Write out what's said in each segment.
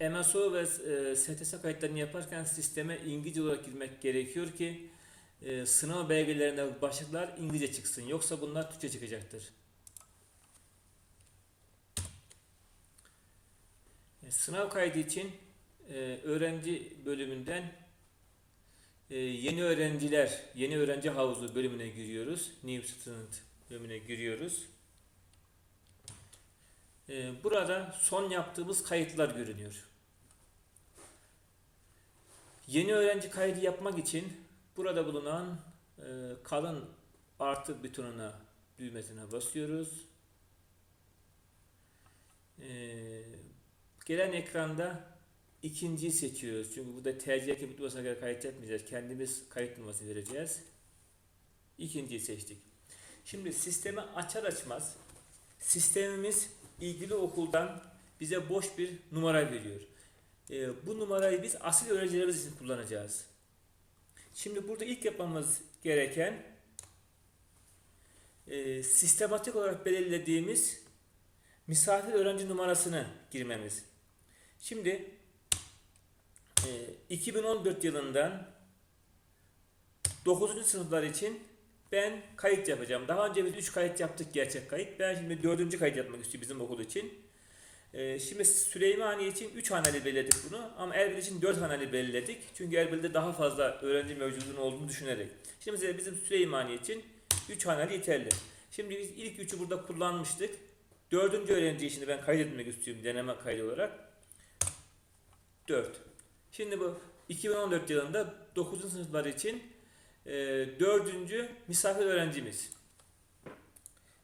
MSO ve e, STS kayıtlarını yaparken sisteme İngilizce olarak girmek gerekiyor ki e, sınav belgelerinde başlıklar İngilizce çıksın. Yoksa bunlar Türkçe çıkacaktır. E, Sınav kaydı için e, öğrenci bölümünden e, yeni öğrenciler, yeni öğrenci havuzu bölümüne giriyoruz. New Student bölümüne giriyoruz. E, Burada son yaptığımız kayıtlar görünüyor. Yeni öğrenci kaydı yapmak için burada bulunan e, kalın artı butonuna düğmesine basıyoruz. E, gelen ekranda ikinciyi seçiyoruz. Çünkü burada TC kimlik numarasına göre kayıt yapmayacağız. Kendimiz kayıt numarası vereceğiz. İkinciyi seçtik. Şimdi sistemi açar açmaz sistemimiz ilgili okuldan bize boş bir numara veriyor. Ee, bu numarayı biz asil öğrencilerimiz için kullanacağız. Şimdi burada ilk yapmamız gereken e, sistematik olarak belirlediğimiz misafir öğrenci numarasını girmemiz. Şimdi e, 2014 yılından 9. sınıflar için ben kayıt yapacağım. Daha önce biz 3 kayıt yaptık gerçek kayıt. Ben şimdi 4. kayıt yapmak istiyorum bizim okul için. Ee, şimdi Süleymaniye için 3 haneli belirledik bunu ama Erbil için 4 haneli belirledik. Çünkü Erbil'de daha fazla öğrenci mevcudunun olduğunu düşünerek. Şimdi mesela bizim Süleymaniye için 3 haneli yeterli. Şimdi biz ilk 3'ü burada kullanmıştık. Dördüncü öğrenciyi şimdi ben kaydetmek istiyorum deneme kaydı olarak. 4. Şimdi bu 2014 yılında 9. sınıflar için e, dördüncü misafir öğrencimiz.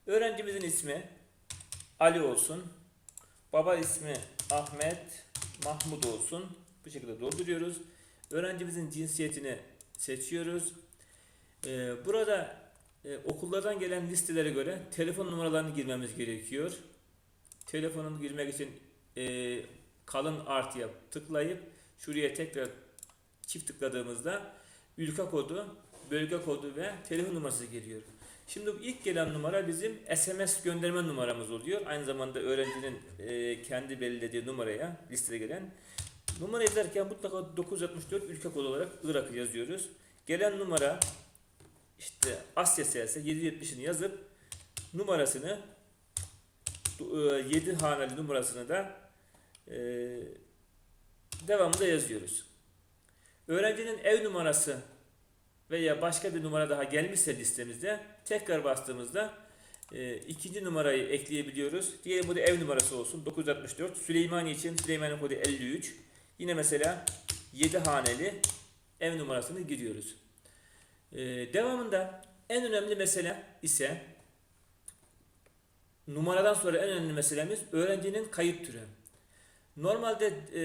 Öğrencimizin ismi Ali olsun. Baba ismi Ahmet Mahmut olsun. Bu şekilde dolduruyoruz. Öğrencimizin cinsiyetini seçiyoruz. E, burada e, okullardan gelen listelere göre telefon numaralarını girmemiz gerekiyor. Telefonunu girmek için e, kalın artıya tıklayıp şuraya tekrar çift tıkladığımızda ülke kodu, bölge kodu ve telefon numarası geliyor. Şimdi ilk gelen numara bizim SMS gönderme numaramız oluyor. Aynı zamanda öğrencinin e, kendi belirlediği numaraya listede gelen. Numara yazarken mutlaka 964 ülke kodu olarak Irak yazıyoruz. Gelen numara işte Asya ise 770'ini yazıp numarasını 7 haneli numarasını da e, devamında yazıyoruz. Öğrencinin ev numarası veya başka bir numara daha gelmişse listemizde tekrar bastığımızda e, ikinci numarayı ekleyebiliyoruz. Diyelim bu da ev numarası olsun 964. Süleymaniye için Süleymaniye kodu 53. Yine mesela 7 haneli ev numarasını giriyoruz. E, devamında en önemli mesele ise numaradan sonra en önemli meselemiz öğrencinin kayıt türü. Normalde e,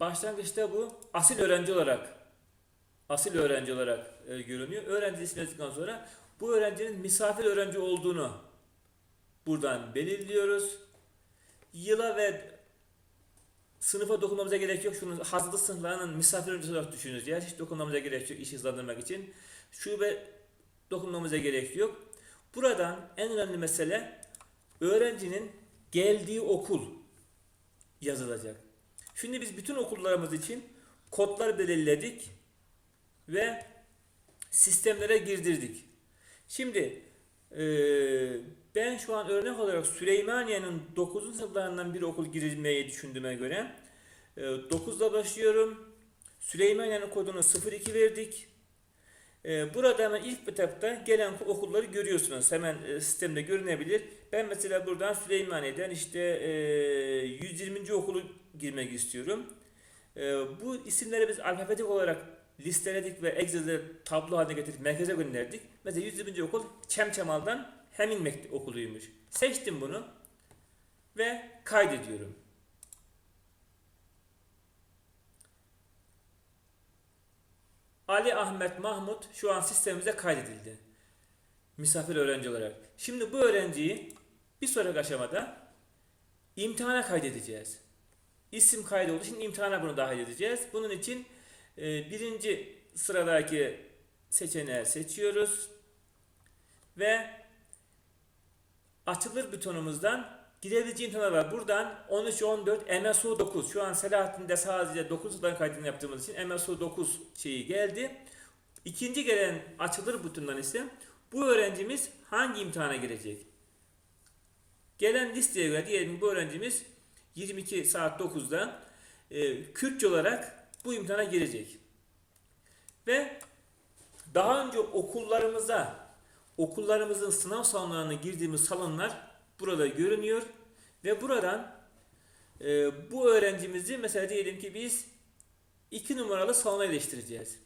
başlangıçta bu asil öğrenci olarak asil öğrenci olarak e, görünüyor. Öğrenci ismi yazdıktan sonra bu öğrencinin misafir öğrenci olduğunu buradan belirliyoruz. Yıla ve sınıfa dokunmamıza gerek yok. Şunun hazırlık sınıflarının misafir öğrencisi olarak düşünürüz. Yani hiç dokunmamıza gerek yok iş hızlandırmak için. Şube dokunmamıza gerek yok. Buradan en önemli mesele öğrencinin geldiği okul yazılacak. Şimdi biz bütün okullarımız için kodlar belirledik ve sistemlere girdirdik. Şimdi eee, ben şu an örnek olarak Süleymaniye'nin 9. sınıflarından bir okul girilmeyi düşündüğüme göre eee 9'da başlıyorum. Süleymaniye'nin kodunu 02 verdik. Eee, burada hemen ilk etapta gelen okulları görüyorsunuz. Hemen e, sistemde görünebilir. Ben mesela buradan Süleymaniye'den işte e, 120. okulu girmek istiyorum. E, bu isimleri biz alfabetik olarak listeledik ve Excel'de tablo haline getirip merkeze gönderdik. Mesela 120. okul Çemçemal'dan Hemin Mekte- okuluymuş. Seçtim bunu ve kaydediyorum. Ali Ahmet Mahmut şu an sistemimize kaydedildi. Misafir öğrenci olarak. Şimdi bu öğrenciyi bir sonraki aşamada imtihana kaydedeceğiz. İsim kaydı olduğu için imtihana bunu dahil edeceğiz. Bunun için e, birinci sıradaki seçeneği seçiyoruz ve açılır butonumuzdan girebileceği imkanlar var. Buradan 13, 14, MSU 9. Şu an Selahattin'de sadece 9 yıldan kaydını yaptığımız için MSU 9 şeyi geldi. İkinci gelen açılır butonundan ise bu öğrencimiz hangi imtihana girecek? Gelen listeye göre diyelim bu öğrencimiz 22 saat 9'da e, Kürtçe olarak bu imtihana girecek. Ve daha önce okullarımıza, okullarımızın sınav salonlarına girdiğimiz salonlar burada görünüyor. Ve buradan e, bu öğrencimizi mesela diyelim ki biz 2 numaralı salona eleştireceğiz.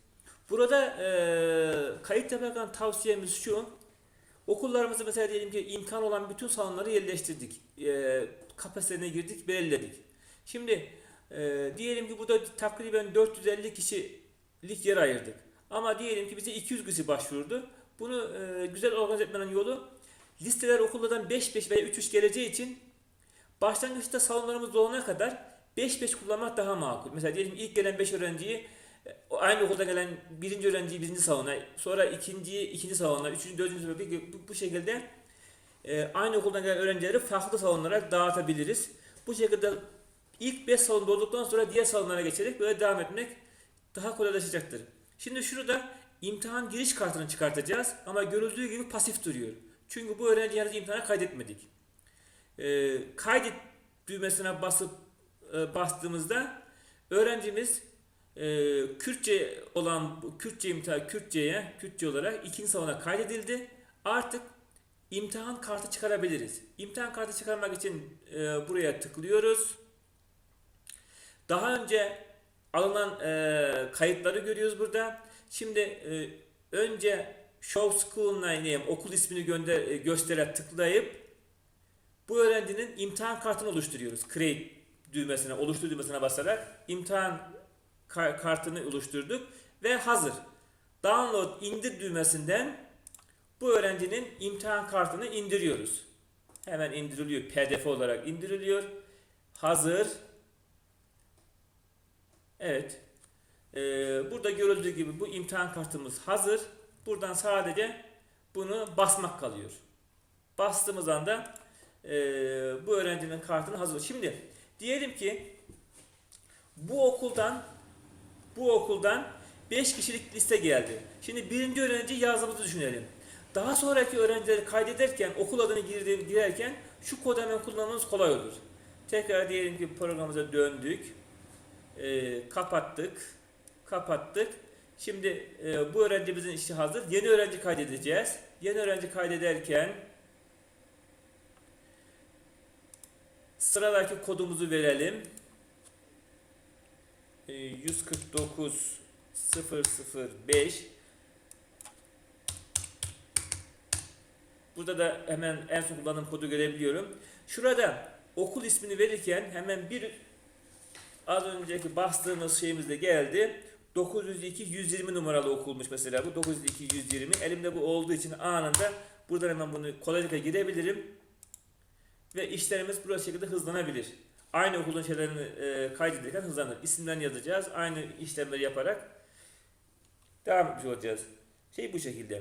Burada e, kayıt yaparken tavsiyemiz şu. Okullarımızı mesela diyelim ki imkan olan bütün salonları yerleştirdik. E, kapasitesine girdik, belirledik. Şimdi e, diyelim ki burada takriben 450 kişilik yer ayırdık. Ama diyelim ki bize 200 kişi başvurdu. Bunu e, güzel organize etmenin yolu listeler okullardan 5-5 veya 3-3 geleceği için başlangıçta salonlarımız dolana kadar 5-5 kullanmak daha makul. Mesela diyelim ilk gelen 5 öğrenciyi e, aynı okulda gelen birinci öğrenciyi birinci salona, sonra ikinciyi ikinci salona, üçüncü, dördüncü salona bu, bu şekilde e, aynı okuldan gelen öğrencileri farklı salonlara dağıtabiliriz. Bu şekilde ilk 5 salon dolduktan sonra diğer salonlara geçerek böyle devam etmek daha kolaylaşacaktır. Şimdi şurada imtihan giriş kartını çıkartacağız ama görüldüğü gibi pasif duruyor. Çünkü bu öğrenci henüz imtihana kaydetmedik. Ee, kaydet düğmesine basıp e, bastığımızda öğrencimiz e, Kürtçe olan Kürtçe imtihan Kürtçe'ye Kürtçe olarak ikinci salona kaydedildi. Artık imtihan kartı çıkarabiliriz. İmtihan kartı çıkarmak için e, buraya tıklıyoruz. Daha önce alınan e, kayıtları görüyoruz burada. Şimdi e, önce Show School Name'e okul ismini gönder, e, göstere tıklayıp bu öğrencinin imtihan kartını oluşturuyoruz. Create düğmesine, oluştur düğmesine basarak imtihan ka- kartını oluşturduk ve hazır. Download indir düğmesinden bu öğrencinin imtihan kartını indiriyoruz. Hemen indiriliyor. PDF olarak indiriliyor. Hazır. Evet. Ee, burada görüldüğü gibi bu imtihan kartımız hazır. Buradan sadece bunu basmak kalıyor. Bastığımız anda e, bu öğrencinin kartını hazır. Şimdi diyelim ki bu okuldan bu okuldan 5 kişilik liste geldi. Şimdi birinci öğrenci yazdığımızı düşünelim. Daha sonraki öğrencileri kaydederken okul adını girerken şu kodu hemen kullanmamız kolay olur. Tekrar diyelim ki programımıza döndük. E, kapattık. Kapattık. Şimdi e, bu öğrencimizin işi hazır. Yeni öğrenci kaydedeceğiz. Yeni öğrenci kaydederken sıradaki kodumuzu verelim. E, 149 005 Burada da hemen en son kullandığım kodu görebiliyorum. Şurada okul ismini verirken hemen bir az önceki bastığımız şeyimizde geldi. 902 120 numaralı okulmuş mesela bu 902 120 elimde bu olduğu için anında buradan hemen bunu kolaylıkla girebilirim ve işlerimiz bu şekilde hızlanabilir. Aynı okulun şeylerini e, kaydederken hızlanır. İsimlerini yazacağız. Aynı işlemleri yaparak devam etmiş olacağız. Şey bu şekilde.